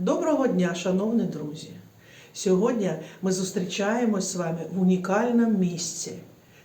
Доброго дня, шановні друзі! Сьогодні ми зустрічаємось з вами в унікальному місці.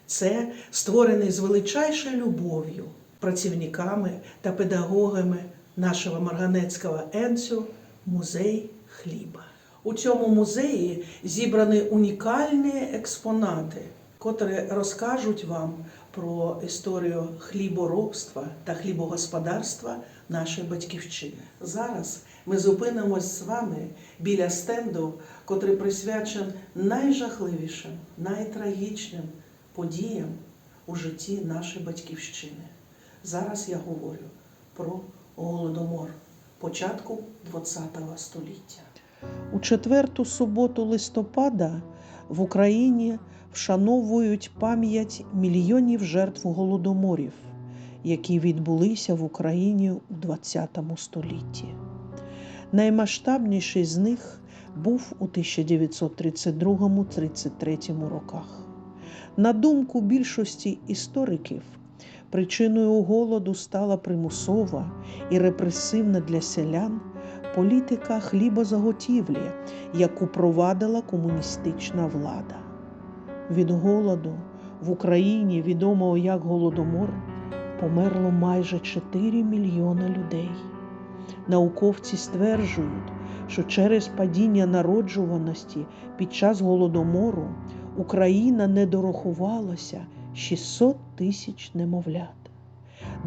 Це створений з величайшою любов'ю працівниками та педагогами нашого Марганецького Енцю музей хліба. У цьому музеї зібрані унікальні експонати, котрі розкажуть вам про історію хліборобства та хлібогосподарства нашої батьківщини. Зараз ми зупинимось з вами біля стенду, котрий присвячений найжахливішим, найтрагічним подіям у житті нашої батьківщини. Зараз я говорю про голодомор початку ХХ століття. У четверту суботу листопада в Україні вшановують пам'ять мільйонів жертв голодоморів, які відбулися в Україні у ХХ столітті. Наймасштабніший з них був у 1932-33 роках. На думку більшості істориків, причиною голоду стала примусова і репресивна для селян політика хлібозаготівлі, яку провадила комуністична влада. Від голоду в Україні, відомого як Голодомор, померло майже 4 мільйони людей. Науковці стверджують, що через падіння народжуваності під час голодомору Україна не дорахувалася 600 тисяч немовлят.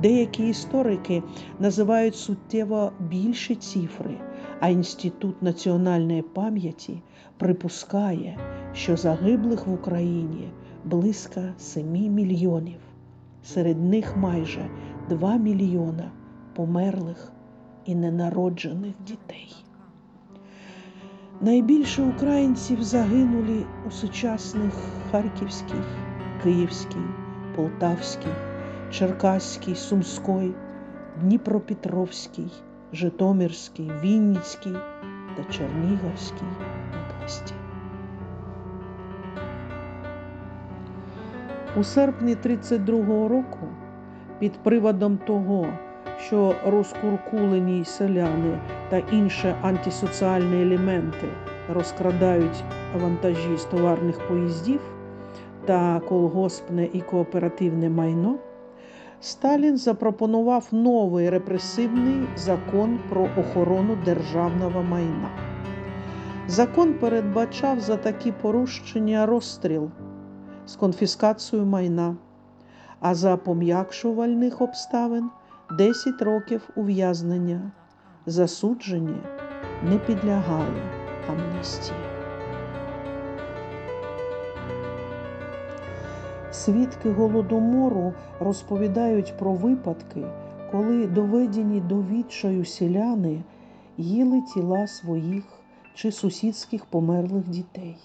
Деякі історики називають суттєво більші цифри, а Інститут національної пам'яті припускає, що загиблих в Україні близько 7 мільйонів. Серед них майже 2 мільйона померлих і ненароджених дітей. Найбільше українців загинули у сучасних Харківській, Київській, Полтавській, Черкаській, Сумській, Дніпропетровській, Житомирській, Вінницькій та Чернігівській області. У серпні 32-го року під приводом того, що розкуркулені селяни та інші антисоціальні елементи розкрадають вантажі з товарних поїздів та колгоспне і кооперативне майно, Сталін запропонував новий репресивний закон про охорону державного майна. Закон передбачав за такі порушення розстріл з конфіскацією майна, а за пом'якшувальних обставин 10 років ув'язнення. Засуджені не підлягали амністії. Свідки голодомору розповідають про випадки, коли доведені до відчаю селяни їли тіла своїх чи сусідських померлих дітей.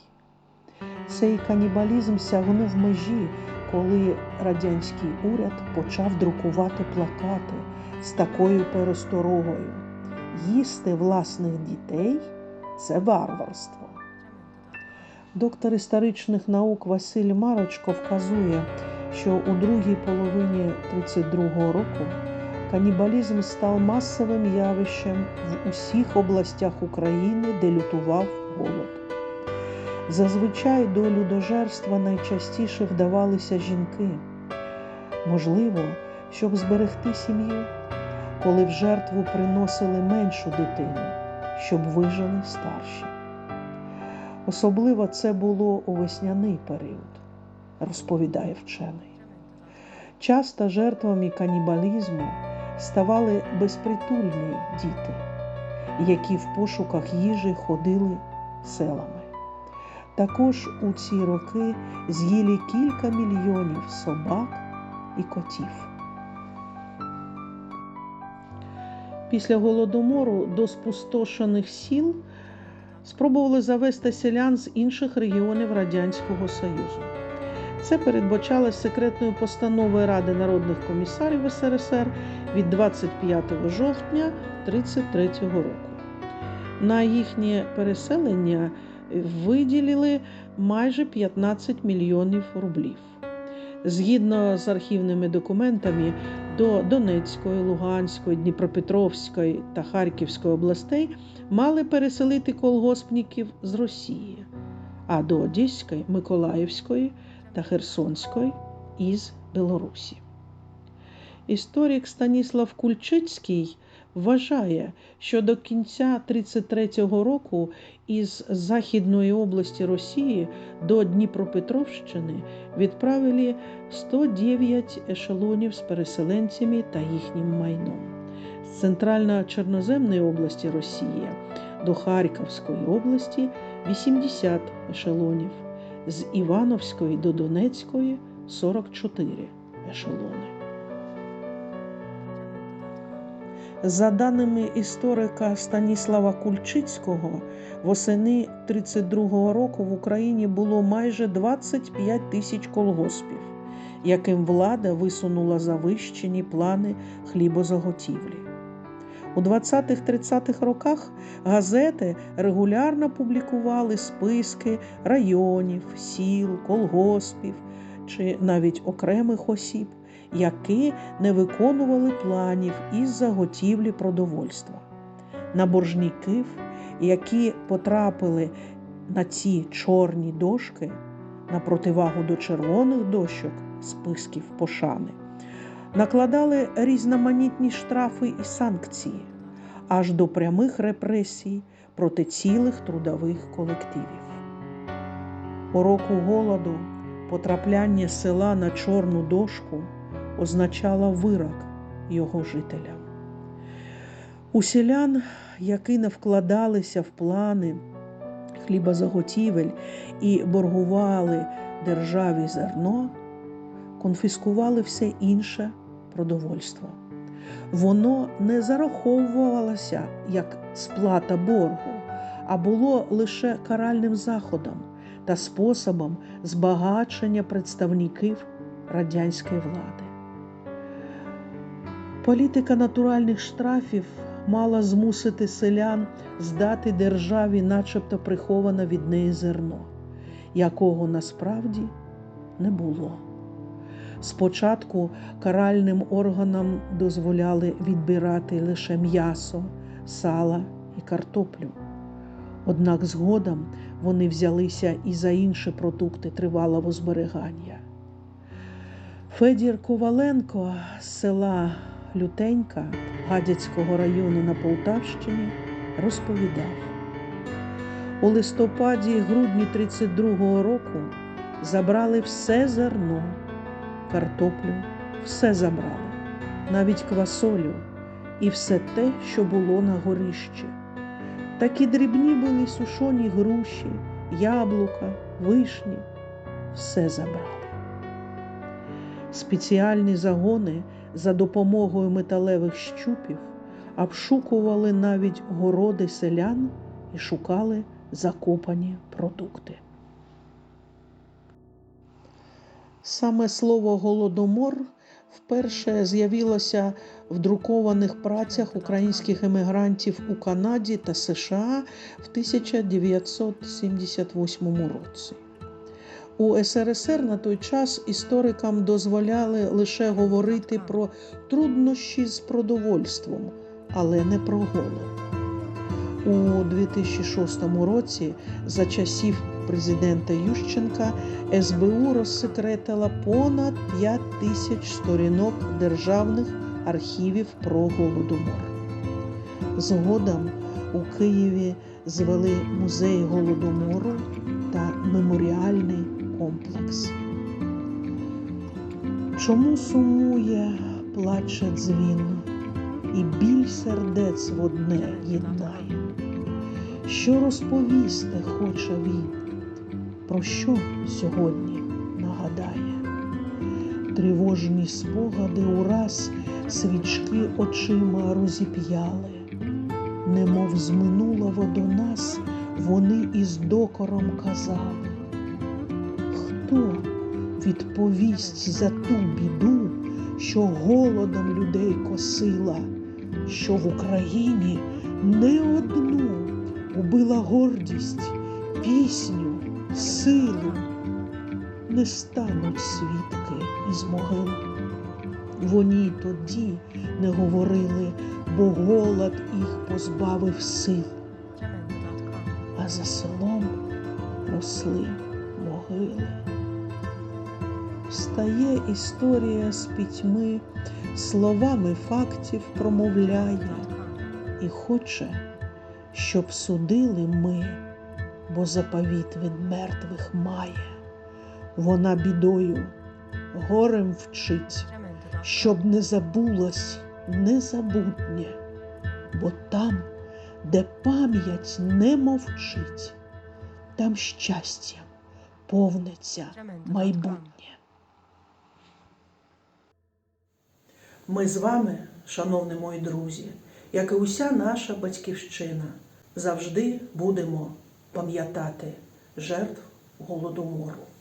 Цей канібалізм сягнув межі, коли радянський уряд почав друкувати плакати з такою пересторогою. Їсти власних дітей це варварство. Доктор історичних наук Василь Марочко вказує, що у другій половині 32-го року канібалізм став масовим явищем в усіх областях України, де лютував голод. Зазвичай до людожерства найчастіше вдавалися жінки. Можливо, щоб зберегти сім'ю, коли в жертву приносили меншу дитину, щоб вижили старші. Особливо це було у весняний період, розповідає вчений. Часто жертвами канібалізму ставали безпритульні діти, які в пошуках їжі ходили селами. Також у ці роки з'їли кілька мільйонів собак і котів. Після голодомору до спустошених сіл спробували завести селян з інших регіонів Радянського Союзу. Це передбачалось секретною постановою Ради народних комісарів СРСР від 25 жовтня 1933 року. На їхнє переселення виділили майже 15 мільйонів рублів. Згідно з архівними документами, до Донецької, Луганської, Дніпропетровської та Харківської областей мали переселити колгоспників з Росії, а до Одеської, Миколаївської та Херсонської із Білорусі. Історик Станіслав Кульчицький вважає, що до кінця 33-го року із Західної області Росії до Дніпропетровщини відправили 109 ешелонів з переселенцями та їхнім майном. З Центрально-Чорноземної області Росії до Харківської області 80 ешелонів, з Івановської до Донецької 44 ешелони. За даними історика Станіслава Кульчицького, восени 32-го року в Україні було майже 25 тисяч колгоспів, яким влада висунула завищені плани хлібозаготівлі. У 20-30-х роках газети регулярно публікували списки районів, сіл, колгоспів чи навіть окремих осіб які не виконували планів із заготівлі продовольства. На боржників, які потрапили на ці чорні дошки, на противагу до червоних дощок списків пошани, накладали різноманітні штрафи і санкції аж до прямих репресій проти цілих трудових колективів. У року голоду потрапляння села на чорну дошку означала вирок його жителям. У селян, які не вкладалися в плани хлібозаготівель і боргували державі зерно, конфіскували все інше продовольство. Воно не зараховувалося як сплата боргу, а було лише каральним заходом та способом збагачення представників радянської влади. Політика натуральних штрафів мала змусити селян здати державі, начебто приховане від неї зерно, якого насправді не було. Спочатку каральним органам дозволяли відбирати лише м'ясо, сала і картоплю. Однак згодом вони взялися і за інші продукти тривалого зберігання. Федір Коваленко з села Лютенька Гадяцького району на Полтавщині розповідав. У листопаді грудні 32-го року забрали все зерно, картоплю, все забрали, навіть квасолю і все те, що було на горищі. Такі дрібні були сушоні груші, яблука, вишні, все забрали. Спеціальні загони за допомогою металевих щупів обшукували навіть городи селян і шукали закопані продукти. Саме слово голодомор вперше з'явилося в друкованих працях українських емігрантів у Канаді та США в 1978 році. У СРСР на той час історикам дозволяли лише говорити про труднощі з продовольством, але не про голод. У 2006 році, за часів президента Ющенка, СБУ розсекретила понад 5 тисяч сторінок державних архівів про голодомор. Згодом у Києві звели музей голодомору та меморіальний комплекс. Чому сумує, плаче дзвін, і біль сердець в єднає? Що розповісти хоче він, про що сьогодні нагадає? Тривожні спогади ураз свічки очима розіп'яли, немов з минулого до нас вони із докором казали хто відповість за ту біду, що голодом людей косила, що в Україні не одну убила гордість, пісню, силу, не стануть свідки із могил. Вони тоді не говорили, бо голод їх позбавив сил, а за селом росли Встає історія з пітьми, словами фактів промовляє і хоче, щоб судили ми, бо заповіт від мертвих має. Вона бідою, горем вчить, щоб не забулось незабутнє, бо там, де пам'ять не мовчить, там щастям повниться майбутнє. Ми з вами, шановні мої друзі, як і уся наша батьківщина, завжди будемо пам'ятати жертв голодомору.